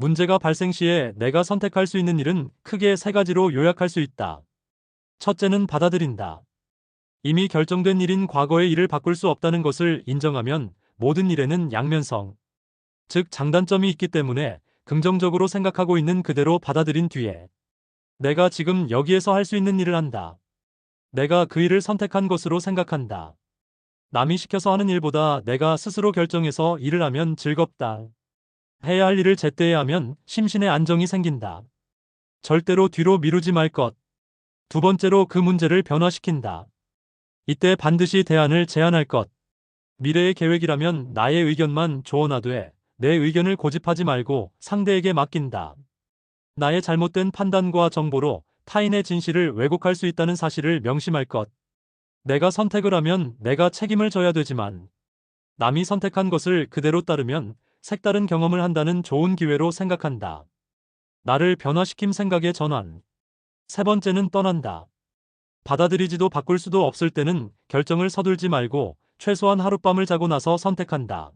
문제가 발생 시에 내가 선택할 수 있는 일은 크게 세 가지로 요약할 수 있다. 첫째는 받아들인다. 이미 결정된 일인 과거의 일을 바꿀 수 없다는 것을 인정하면 모든 일에는 양면성, 즉 장단점이 있기 때문에 긍정적으로 생각하고 있는 그대로 받아들인 뒤에 내가 지금 여기에서 할 수 있는 일을 한다. 내가 그 일을 선택한 것으로 생각한다. 남이 시켜서 하는 일보다 내가 스스로 결정해서 일을 하면 즐겁다. 해야 할 일을 제때에 하면 심신의 안정이 생긴다. 절대로 뒤로 미루지 말 것. 두 번째로 그 문제를 변화시킨다. 이때 반드시 대안을 제안할 것. 미래의 계획이라면 나의 의견만 조언하되 내 의견을 고집하지 말고 상대에게 맡긴다. 나의 잘못된 판단과 정보로 타인의 진실을 왜곡할 수 있다는 사실을 명심할 것. 내가 선택을 하면 내가 책임을 져야 되지만 남이 선택한 것을 그대로 따르면 색다른 경험을 한다는 좋은 기회로 생각한다. 나를 변화시킴 생각의 전환. 세 번째는 떠난다. 받아들이지도 바꿀 수도 없을 때는 결정을 서둘지 말고 최소한 하룻밤을 자고 나서 선택한다.